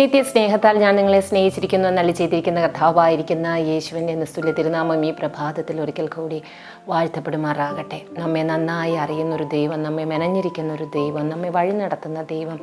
നിത്യസ്നേഹത്താൽ ഞാൻ നിങ്ങളെ സ്നേഹിച്ചിരിക്കുന്നു എന്നല്ല ചെയ്തിരിക്കുന്ന കഥാവായിരിക്കുന്ന യേശുവിന്റെ നിസ്തുല്യ തിരുനാമം ഈ പ്രഭാതത്തിൽ ഒരിക്കൽ കൂടി വാഴ്ത്തപ്പെടുമാറാകട്ടെ. നമ്മെ നന്നായി അറിയുന്നൊരു ദൈവം നമ്മെ മെനഞ്ഞിരിക്കുന്ന ഒരു ദൈവം നമ്മെ വഴി നടത്തുന്ന ദൈവം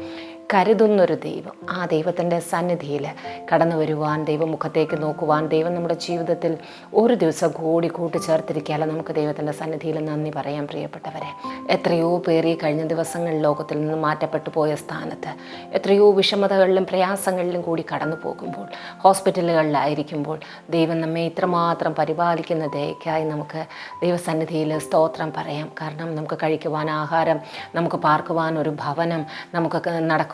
കരുതുന്നൊരു ദൈവം. ആ ദൈവത്തിന്റെ സന്നിധിയിൽ കടന്നു വരുവാൻ ദൈവമുഖത്തേക്ക് നോക്കുവാൻ ദൈവം നമ്മുടെ ജീവിതത്തിൽ ഒരു ദിവസം കൂടി കൂട്ടിച്ചേർത്തിരിക്കാതെ നമുക്ക് ദൈവത്തിന്റെ സന്നിധിയിൽ നന്ദി പറയാൻ പ്രിയപ്പെട്ടവരെ. എത്രയോ പേർ ഈ കഴിഞ്ഞ ദിവസങ്ങളിൽ ലോകത്തിൽ നിന്ന് മാറ്റപ്പെട്ടു പോയ സ്ഥാനത്ത് എത്രയോ വിഷമതകളിലും പ്രയാസങ്ങളിലും കൂടി കടന്നു പോകുമ്പോൾ ഹോസ്പിറ്റലുകളിലായിരിക്കുമ്പോൾ ദൈവം നമ്മെ ഇത്രമാത്രം പരിപാലിക്കുന്ന ദയക്കായി നമുക്ക് ദൈവസന്നിധിയിൽ സ്തോത്രം പറയാം. കാരണം നമുക്ക് കഴിക്കുവാൻ ആഹാരം നമുക്ക് പാർക്കുവാൻ ഒരു ഭവനം നമുക്ക്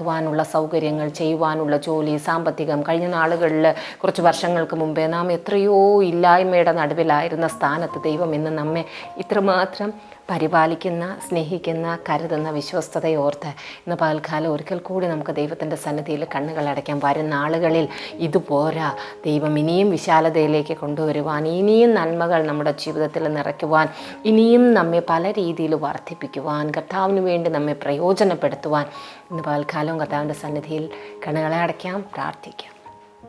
നടക്കുവാനുള്ള സൗകര്യങ്ങൾ ചെയ്യുവാനുള്ള ജോലി സാമ്പത്തികം. കഴിഞ്ഞ നാളുകളിൽ കുറച്ച് വർഷങ്ങൾക്ക് മുമ്പേ നാം എത്രയോ ഇല്ലായ്മയുടെ നടുവിലായിരുന്ന സ്ഥാനത്ത് ദൈവം ഇന്ന് നമ്മെ ഇത്രമാത്രം പരിപാലിക്കുന്ന സ്നേഹിക്കുന്ന കരുതുന്ന വിശ്വസ്തതയോർത്ത് ഇന്ന് പകൽക്കാലം ഒരിക്കൽ കൂടി നമുക്ക് ദൈവത്തിന്റെ സന്നിധിയിൽ കണ്ണുകൾ അടയ്ക്കാം വരുന്ന നാളുകളിൽ ഇതുപോരാ ദൈവം ഇനിയും വിശാലതയിലേക്ക് കൊണ്ടുവരുവാൻ ഇനിയും നന്മകൾ നമ്മുടെ ജീവിതത്തിൽ നിറയ്ക്കുവാൻ ഇനിയും നമ്മെ പല രീതിയിൽ വർദ്ധിപ്പിക്കുവാൻ കർത്താവിന് വേണ്ടി നമ്മെ പ്രയോജനപ്പെടുത്തുവാൻ ഇന്ന് പകൽക്കാലം കർത്താവിന്റെ സന്നിധിയിൽ കണ്ണുകളെ അടയ്ക്കാം പ്രാർത്ഥിക്കാം.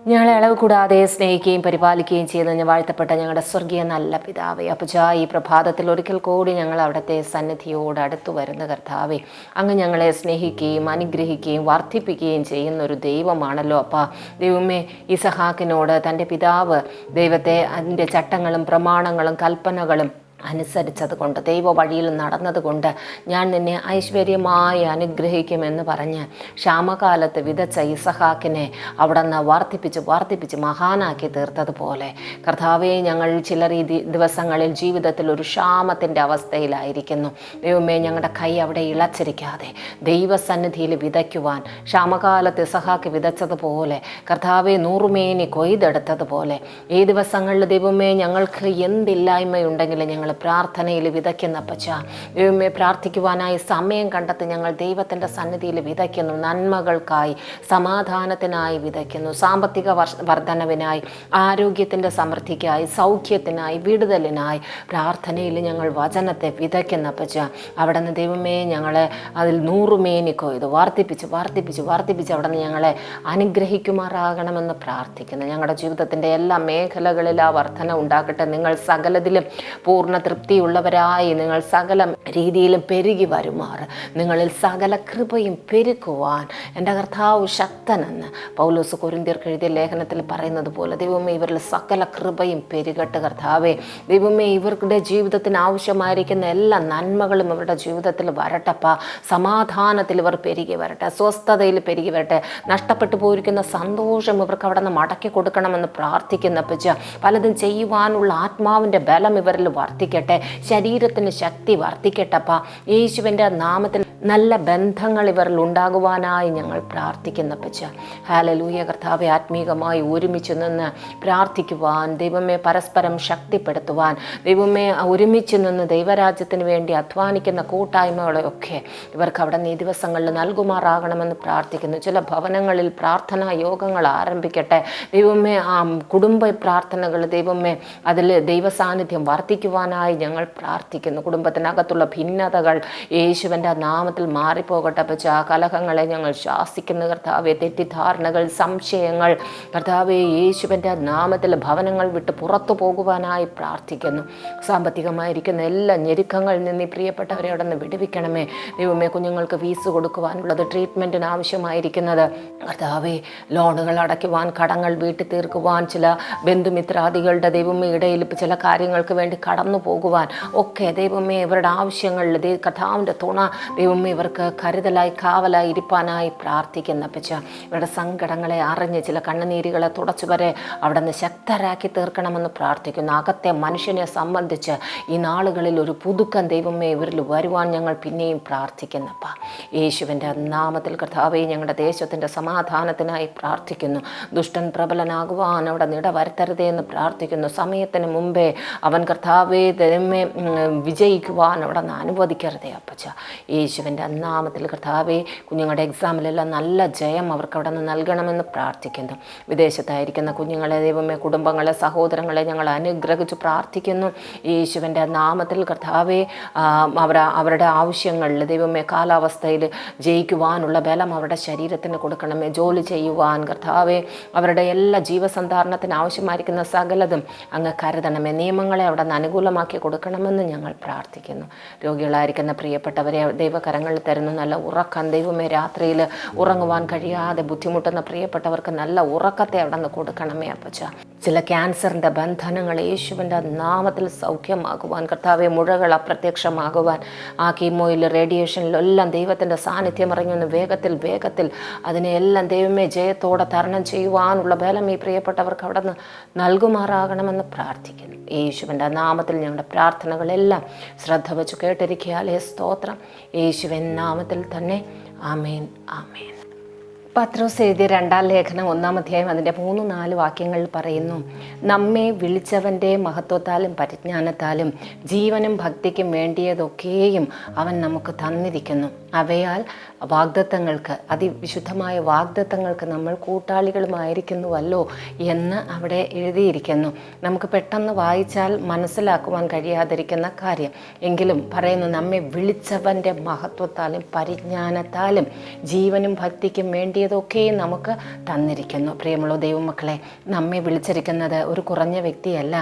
ഞങ്ങളെ അളവ് കൂടാതെ സ്നേഹിക്കുകയും പരിപാലിക്കുകയും ചെയ്യുന്ന ഞാൻ വാഴ്ത്തപ്പെട്ട ഞങ്ങളുടെ സ്വർഗീയ നല്ല പിതാവേ അപ്പച്ചാ ഈ പ്രഭാതത്തിൽ ഒരിക്കൽ കൂടി ഞങ്ങൾ അവിടുത്തെ സന്നിധിയോട് അടുത്തു വരുന്ന കർത്താവേ അങ്ങ് ഞങ്ങളെ സ്നേഹിക്കുകയും അനുഗ്രഹിക്കുകയും വർദ്ധിപ്പിക്കുകയും ചെയ്യുന്ന ഒരു ദൈവമാണല്ലോ അപ്പ. ദൈവമേ ഈ സഹാക്കിനോട് തന്റെ പിതാവ് ദൈവത്തെ അതിന്റെ ചട്ടങ്ങളും പ്രമാണങ്ങളും കൽപ്പനകളും അനുസരിച്ചത് കൊണ്ട് ദൈവ വഴിയിൽ നടന്നതുകൊണ്ട് ഞാൻ നിന്നെ ഐശ്വര്യമായി അനുഗ്രഹിക്കുമെന്ന് പറഞ്ഞ് ക്ഷാമകാലത്ത് വിതച്ച ഇസഹാക്കിനെ അവിടെ നിന്ന് വർദ്ധിപ്പിച്ച് വർദ്ധിപ്പിച്ച് മഹാനാക്കി തീർത്തതുപോലെ കർത്താവെ ഞങ്ങൾ ചില രീതി ദിവസങ്ങളിൽ ജീവിതത്തിൽ ഒരു ക്ഷാമത്തിന്റെ അവസ്ഥയിലായിരിക്കുന്നു. ദൈവമേ ഞങ്ങളുടെ കൈ അവിടെ ഇളച്ചിരിക്കാതെ ദൈവസന്നിധിയിൽ വിതയ്ക്കുവാൻ ക്ഷാമകാലത്ത് ഇസഹാക്ക് വിതച്ചതുപോലെ കർത്താവെ നൂറുമേനി കൊയ്തെടുത്തതുപോലെ ഈ ദിവസങ്ങളിൽ ദൈവമേ ഞങ്ങൾക്ക് എന്തില്ലായ്മയുണ്ടെങ്കിലും ഞങ്ങൾ പ്രാർത്ഥനയിൽ വിതയ്ക്കുന്ന പച്ച ദൈവമേ പ്രാർത്ഥിക്കുവാനായി സമയം കണ്ടെത്തി ഞങ്ങൾ ദൈവത്തിന്റെ സന്നിധിയിൽ വിതയ്ക്കുന്നു. നന്മകൾക്കായി സമാധാനത്തിനായി വിതയ്ക്കുന്നു. സാമ്പത്തിക വർധനവിനായി ആരോഗ്യത്തിന്റെ സമൃദ്ധിക്കായി സൗഖ്യത്തിനായി വിടുതലിനായി പ്രാർത്ഥനയിൽ ഞങ്ങൾ വചനത്തെ വിതയ്ക്കുന്ന പച്ച അവിടെ നിന്ന് ദൈവമേ ഞങ്ങളെ അതിൽ നൂറുമേനിക്കോ ഇത് വർദ്ധിപ്പിച്ച് വർദ്ധിപ്പിച്ച് വർദ്ധിപ്പിച്ച് അവിടെ നിന്ന് ഞങ്ങളെ അനുഗ്രഹിക്കുമാറാകണമെന്ന് പ്രാർത്ഥിക്കുന്നു. ഞങ്ങളുടെ ജീവിതത്തിന്റെ എല്ലാ മേഖലകളിൽ ആ വർധന ഉണ്ടാക്കട്ടെ നിങ്ങൾ സകലതിലും പൂർണ തൃപ്തിയുള്ളവരായി നിങ്ങൾ സകല രീതിയിലും പെരുകി വരുമാറ് നിങ്ങളിൽ സകല കൃപയും പെരുക്കുവാൻ എന്റെ കർത്താവ് ശക്തനെന്ന് പൗലോസ് കൊരിന്തിയർക്ക് എഴുതിയ ലേഖനത്തിൽ പറയുന്നത് പോലെ ദൈവമേ ഇവരിൽ സകല കൃപയും പെരുകട്ട് കർത്താവേ. ദൈവമേ ഇവരുടെ ജീവിതത്തിന് ആവശ്യമായിരിക്കുന്ന എല്ലാ നന്മകളും ഇവരുടെ ജീവിതത്തിൽ വരട്ടപ്പ. സമാധാനത്തിൽ ഇവർ പെരുകി വരട്ടെ സ്വസ്ഥതയിൽ പെരുകി വരട്ടെ. നഷ്ടപ്പെട്ടു പോയിരിക്കുന്ന സന്തോഷം ഇവർക്ക് അവിടെ നിന്ന് മടക്കി കൊടുക്കണമെന്ന് പ്രാർത്ഥിക്കുന്ന പച്ച പലതും ചെയ്യുവാനുള്ള ആത്മാവിന്റെ ബലം ഇവരിൽ വർദ്ധിക്കട്ടെ. ശരീരത്തിന് ശക്തി വർദ്ധിക്കട്ടപ്പ. യേശുവിന്റെ നാമത്തിൽ നല്ല ബന്ധങ്ങൾ ഇവരിൽ ഉണ്ടാകുവാനായി ഞങ്ങൾ പ്രാർത്ഥിക്കുന്ന പച്ച ഹാലലൂയ കർത്താവെ ആത്മീകമായി ഒരുമിച്ച് നിന്ന് പ്രാർത്ഥിക്കുവാൻ ദൈവമേ പരസ്പരം ശക്തിപ്പെടുത്തുവാൻ ദൈവമേ ഒരുമിച്ച് നിന്ന് ദൈവരാജ്യത്തിന് വേണ്ടി അധ്വാനിക്കുന്ന കൂട്ടായ്മകളെയൊക്കെ ഇവർക്ക് അവിടെ നീ ദിവസങ്ങളിൽ നൽകുമാറാകണമെന്ന് പ്രാർത്ഥിക്കുന്നു. ചില ഭവനങ്ങളിൽ പ്രാർത്ഥനാ യോഗങ്ങൾ ആരംഭിക്കട്ടെ. ദൈവമേ ആ കുടുംബ പ്രാർത്ഥനകൾ ദൈവമേ അതിൽ ദൈവസാന്നിധ്യം വർദ്ധിക്കുവാനായി ഞങ്ങൾ പ്രാർത്ഥിക്കുന്നു. കുടുംബത്തിനകത്തുള്ള ഭിന്നതകൾ യേശുവിന്റെ നാമത്തിൽ മാറിപ്പോകട്ടെ പച്ച കലഹങ്ങളെ ഞങ്ങൾ ശാസിക്കുന്നു കർത്താവെ. തെറ്റിദ്ധാരണകൾ സംശയങ്ങൾ കർത്താവെ യേശുവിന്റെ നാമത്തിൽ ഭവനങ്ങൾ വിട്ട് പുറത്തു പോകുവാനായി പ്രാർത്ഥിക്കുന്നു. സാമ്പത്തികമായിരിക്കുന്ന എല്ലാ ഞെരുക്കങ്ങളിൽ നിന്ന് പ്രിയപ്പെട്ടവരെ അവിടെ നിന്ന് വിടുവിക്കണമേ. ദൈവമേ കുഞ്ഞുങ്ങൾക്ക് ഫീസ് കൊടുക്കുവാനുള്ളത് ട്രീറ്റ്മെന്റിന് ആവശ്യമായിരിക്കുന്നത്. കർത്താവെ ലോണുകൾ അടയ്ക്കുവാൻ കടങ്ങൾ വീട്ടിൽ തീർക്കുവാൻ ചില ബന്ധുമിത്രാദികളുടെ ദൈവമേ ഇടയിൽ ചില കാര്യങ്ങൾക്ക് വേണ്ടി കടന്നു പോകുവാൻ. ഒക്കെ ദൈവമേ ഇവരുടെ ആവശ്യങ്ങളിൽ ദൈ കഥാവിന്റെ തുണ ദൈവമേ ഇവർക്ക് കരുതലായി കാവലായി ഇരിപ്പാനായി പ്രാർത്ഥിക്കുന്ന പച്ച ഇവരുടെ സങ്കടങ്ങളെ അറിഞ്ഞ് ചില കണ്ണുനീരുകളെ തുടച്ചു വരെ അവിടെ നിന്ന് ശക്തരാക്കി തീർക്കണമെന്ന് പ്രാർത്ഥിക്കുന്നു. അകത്തെ മനുഷ്യനെ സംബന്ധിച്ച് ഈ നാളുകളിൽ ഒരു പുതുക്കം ദൈവമേ ഇവരിൽ വരുവാൻ ഞങ്ങൾ പിന്നെയും പ്രാർത്ഥിക്കുന്നപ്പ യേശുവിന്റെ നാമത്തിൽ കർത്താവെ ഞങ്ങളുടെ ദേശത്തിന്റെ സമാധാനത്തിനായി പ്രാർത്ഥിക്കുന്നു. ദുഷ്ടൻ പ്രബലനാകുവാൻ അവിടെ നിട വരുത്തരുതേ എന്ന് പ്രാർത്ഥിക്കുന്നു. സമയത്തിന് മുമ്പേ അവൻ കർത്താവെ ഉം, വിജയിക്കുവാൻ അവിടെ നിന്ന് അനുവദിക്കരുതേ അപ്പച്ച. യേശുവിന്റെ നാമത്തിൽ കർത്താവേ കുഞ്ഞുങ്ങളുടെ എക്സാമിലെല്ലാം നല്ല ജയം അവർക്ക് അവിടെ നിന്ന് നൽകണമെന്ന് പ്രാർത്ഥിക്കുന്നു. വിദേശത്തായിരിക്കുന്ന കുഞ്ഞുങ്ങളെ ദൈവമേ കുടുംബങ്ങളെ സഹോദരങ്ങളെ ഞങ്ങൾ അനുഗ്രഹിച്ച് പ്രാർത്ഥിക്കുന്നു. യേശുവിന്റെ നാമത്തിൽ കർത്താവേ അവർ അവരുടെ ആവശ്യങ്ങളിൽ ദൈവമേ കാലാവസ്ഥയിൽ ജയിക്കുവാനുള്ള ബലം അവരുടെ ശരീരത്തിന് കൊടുക്കണമേ. ജോലി ചെയ്യുവാൻ കർത്താവേ അവരുടെ എല്ലാ ജീവസന്ധാരണത്തിന് ആവശ്യമായിരിക്കുന്ന സകലതും അങ്ങ് കരുതണമേ. നിയമങ്ങളെ അവിടെ നിന്ന് അനുകൂലമാക്കി കൊടുക്കണമെന്ന് ഞങ്ങൾ പ്രാർത്ഥിക്കുന്നു. രോഗികളായിരിക്കുന്ന പ്രിയപ്പെട്ടവരെ ദൈവകരങ്ങളിൽ തരുന്ന നല്ല ഉറക്കം ദൈവമേ രാത്രിയിൽ ഉറങ്ങുവാൻ കഴിയാതെ ബുദ്ധിമുട്ടുന്ന പ്രിയപ്പെട്ടവർക്ക് നല്ല ഉറക്കത്തെ അവിടെ നിന്ന് കൊടുക്കണമേ അപ്പച്ച. ചില ക്യാൻസറിന്റെ ബന്ധനങ്ങൾ യേശുവിന്റെ നാമത്തിൽ സൗഖ്യമാകുവാൻ കർത്താവെ മുഴകൾ അപ്രത്യക്ഷമാകുവാൻ ആ കീമോയിൽ റേഡിയേഷനിലും എല്ലാം ദൈവത്തിന്റെ സാന്നിധ്യം ഇറങ്ങുന്ന വേഗത്തിൽ വേഗത്തിൽ അതിനെയെല്ലാം ദൈവമേ ജയത്തോടെ തരണം ചെയ്യുവാനുള്ള ബലം ഈ പ്രിയപ്പെട്ടവർക്ക് അവിടെ നിന്ന് നൽകുമാറാകണമെന്ന് പ്രാർത്ഥിക്കുന്നു. യേശുവിന്റെ നാമത്തിൽ ഞങ്ങളുടെ പ്രാർത്ഥനകളെല്ലാം ശ്രദ്ധ വച്ച് കേട്ടിരിക്കുക. അല്ലേ? സ്തോത്രം. യേശുവൻ നാമത്തിൽ തന്നെ. ആമേൻ. ആമേൻ. പത്രോസ് എഴുതിയ രണ്ടാം ലേഖനം ഒന്നാം അധ്യായം അതിന്റെ മൂന്ന് നാല് വാക്യങ്ങളിൽ പറയുന്നു. നമ്മെ വിളിച്ചവന്റെ മഹത്വത്താലും പരിജ്ഞാനത്താലും ജീവനും ഭക്തിക്കും വേണ്ടിയതൊക്കെയും അവൻ നമുക്ക് തന്നിരിക്കുന്നു. അവയാൽ വാഗ്ദത്തങ്ങൾക്ക് അതിവിശുദ്ധമായ വാഗ്ദത്തങ്ങൾക്ക് നമ്മൾ കൂട്ടാളികളുമായിരിക്കുന്നുവല്ലോ എന്ന് അവിടെ എഴുതിയിരിക്കുന്നു. നമുക്ക് പെട്ടെന്ന് വായിച്ചാൽ മനസ്സിലാക്കുവാൻ കഴിയാതിരിക്കുന്ന കാര്യം. എങ്കിലും പറയുന്നു നമ്മെ വിളിച്ചവന്റെ മഹത്വത്താലും പരിജ്ഞാനത്താലും ജീവനും ഭക്തിക്കും വേണ്ടിയതൊക്കെയും നമുക്ക് തന്നിരിക്കുന്നു. പ്രിയമുള്ള ദൈവമക്കളെ നമ്മെ വിളിച്ചിരിക്കുന്നത് ഒരു കുറഞ്ഞ വ്യക്തിയല്ല.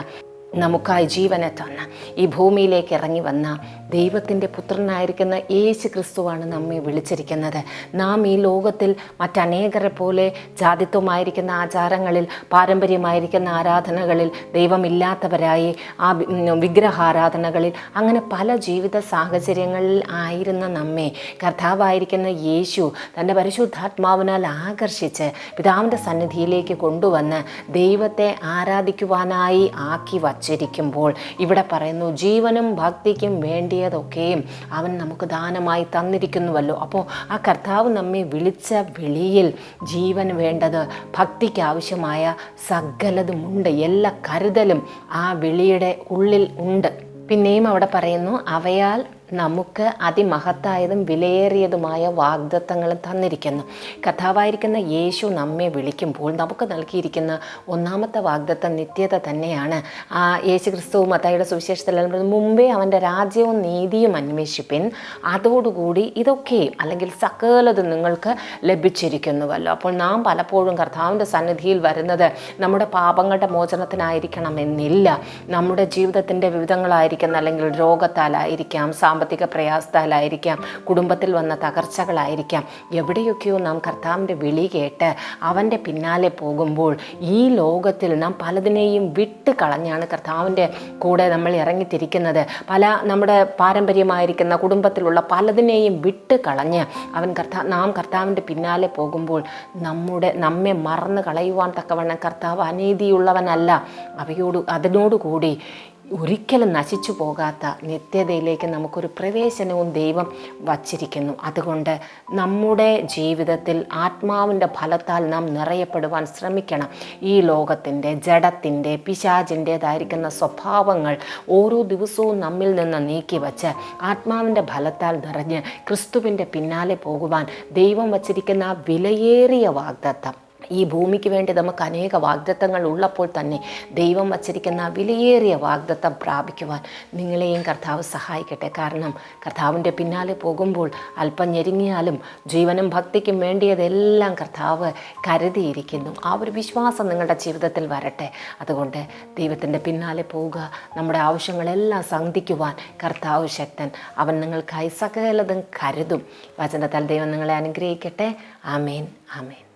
നമുക്കായി ജീവനെ തന്ന. ഈ ഭൂമിയിലേക്ക് ഇറങ്ങി വന്ന ദൈവത്തിന്റെ പുത്രനായിരിക്കുന്ന യേശു ക്രിസ്തുവാണ് നമ്മെ വിളിച്ചിരിക്കുന്നത്. നാം ഈ ലോകത്തിൽ മറ്റനേകരെ പോലെ ജാതിത്വമായിരിക്കുന്ന ആചാരങ്ങളിൽ പാരമ്പര്യമായിരിക്കുന്ന ആരാധനകളിൽ ദൈവമില്ലാത്തവരായി ആ വിഗ്രഹാരാധനകളിൽ അങ്ങനെ പല ജീവിത സാഹചര്യങ്ങളിൽ ആയിരുന്ന നമ്മെ. കർത്താവായിരിക്കുന്ന യേശു തന്റെ പരിശുദ്ധാത്മാവിനാൽ ആകർഷിച്ച് പിതാവിന്റെ സന്നിധിയിലേക്ക് കൊണ്ടുവന്ന് ദൈവത്തെ ആരാധിക്കുവാനായി ആക്കി വച്ചിരിക്കുമ്പോൾ ഇവിടെ പറയുന്നു ജീവനും ഭക്തിക്കും വേണ്ടിയതൊക്കെയും അവൻ നമുക്ക് ദാനമായി തന്നിരിക്കുന്നുവല്ലോ. അപ്പോൾ ആ കർത്താവ് നമ്മെ വിളിച്ച വിളിയിൽ ജീവൻ വേണ്ടത് ഭക്തിക്ക് ആവശ്യമായ സകലതുമുണ്ട്. എല്ലാ കരുതലും ആ വിളിയുടെ ഉള്ളിൽ ഉണ്ട്. പിന്നെയും അവിടെ പറയുന്നു അവയാൽ നമുക്ക് അതിമഹത്തായതും വിലയേറിയതുമായ വാഗ്ദത്തങ്ങളും തന്നിരിക്കുന്നു. കഥാവായിരിക്കുന്ന യേശു നമ്മെ വിളിക്കുമ്പോൾ നമുക്ക് നൽകിയിരിക്കുന്ന ഒന്നാമത്തെ വാഗ്ദത്തം നിത്യത തന്നെയാണ്. ആ യേശു ക്രിസ്തു മത്തായിയുടെ സുവിശേഷത്തിൽ മുമ്പേ അവന്റെ രാജ്യവും നീതിയും അന്വേഷിപ്പിൻ. അതോടുകൂടി ഇതൊക്കെയും അല്ലെങ്കിൽ സകലതും നിങ്ങൾക്ക് ലഭിച്ചിരിക്കുന്നുവല്ലോ. അപ്പോൾ നാം പലപ്പോഴും കർത്താവിന്റെ സന്നിധിയിൽ വരുന്നത് നമ്മുടെ പാപങ്ങളുടെ മോചനത്തിനായിരിക്കണമെന്നില്ല. നമ്മുടെ ജീവിതത്തിന്റെ വിവിധങ്ങളായിരിക്കുന്ന അല്ലെങ്കിൽ രോഗത്താലായിരിക്കാം സാമ്പത്തിക പ്രയാസത്താലായിരിക്കാം കുടുംബത്തിൽ വന്ന തകർച്ചകളായിരിക്കാം. എവിടെയൊക്കെയോ നാം കർത്താവിന്റെ വിളി കേട്ട് അവന്റെ പിന്നാലെ പോകുമ്പോൾ ഈ ലോകത്തിൽ നാം പലതിനെയും വിട്ട് കളഞ്ഞാണ് കർത്താവിന്റെ കൂടെ നമ്മൾ ഇറങ്ങിത്തിരിക്കുന്നത്. പല നമ്മുടെ പാരമ്പര്യമായിരിക്കുന്ന കുടുംബത്തിലുള്ള പലതിനെയും വിട്ട് കളഞ്ഞ് അവൻ കർത്താ നാം കർത്താവിന്റെ പിന്നാലെ പോകുമ്പോൾ നമ്മുടെ നമ്മെ മറന്ന് കളയുവാൻ തക്കവണ്ണം കർത്താവ് അനീതിയുള്ളവനല്ല. അവയോട് അതിനോടുകൂടി ഒരിക്കലും നശിച്ചു പോകാത്ത നിത്യതയിലേക്ക് നമുക്കൊരു പ്രവേശനവും ദൈവം വച്ചിരിക്കുന്നു. അതുകൊണ്ട് നമ്മുടെ ജീവിതത്തിൽ ആത്മാവിന്റെ ഫലത്താൽ നാം നിറയപ്പെടുവാൻ ശ്രമിക്കണം. ഈ ലോകത്തിന്റെ ജഡത്തിന്റെ പിശാചിന്റേതായിരിക്കുന്ന സ്വഭാവങ്ങൾ ഓരോ ദിവസവും നമ്മിൽ നിന്ന് നീക്കി വച്ച് ആത്മാവിന്റെ ഫലത്താൽ നിറഞ്ഞ് ക്രിസ്തുവിന്റെ പിന്നാലെ പോകുവാൻ ദൈവം വച്ചിരിക്കുന്ന വിലയേറിയ വാഗ്ദത്തം. ഈ ഭൂമിക്ക് വേണ്ടി നമുക്ക് അനേക വാഗ്ദത്തങ്ങൾ ഉള്ളപ്പോൾ തന്നെ ദൈവം വച്ചിരിക്കുന്ന വിലയേറിയ വാഗ്ദത്തം പ്രാപിക്കുവാൻ നിങ്ങളെയും കർത്താവ് സഹായിക്കട്ടെ. കാരണം കർത്താവിന്റെ പിന്നാലെ പോകുമ്പോൾ അല്പം ഞെരുങ്ങിയാലും ജീവനും ഭക്തിക്കും വേണ്ടിയതെല്ലാം കർത്താവ് കരുതിയിരിക്കുന്നു. ആ ഒരു വിശ്വാസം നിങ്ങളുടെ ജീവിതത്തിൽ വരട്ടെ. അതുകൊണ്ട് ദൈവത്തിന്റെ പിന്നാലെ പോവുക. നമ്മുടെ ആവശ്യങ്ങളെല്ലാം സന്ധിക്കുവാൻ കർത്താവ് ശക്തൻ. അവൻ നിങ്ങൾക്കായി സകലതും കരുതും. വചനത്താൽ ദൈവം നിങ്ങളെ അനുഗ്രഹിക്കട്ടെ. ആമേൻ. ആമേൻ.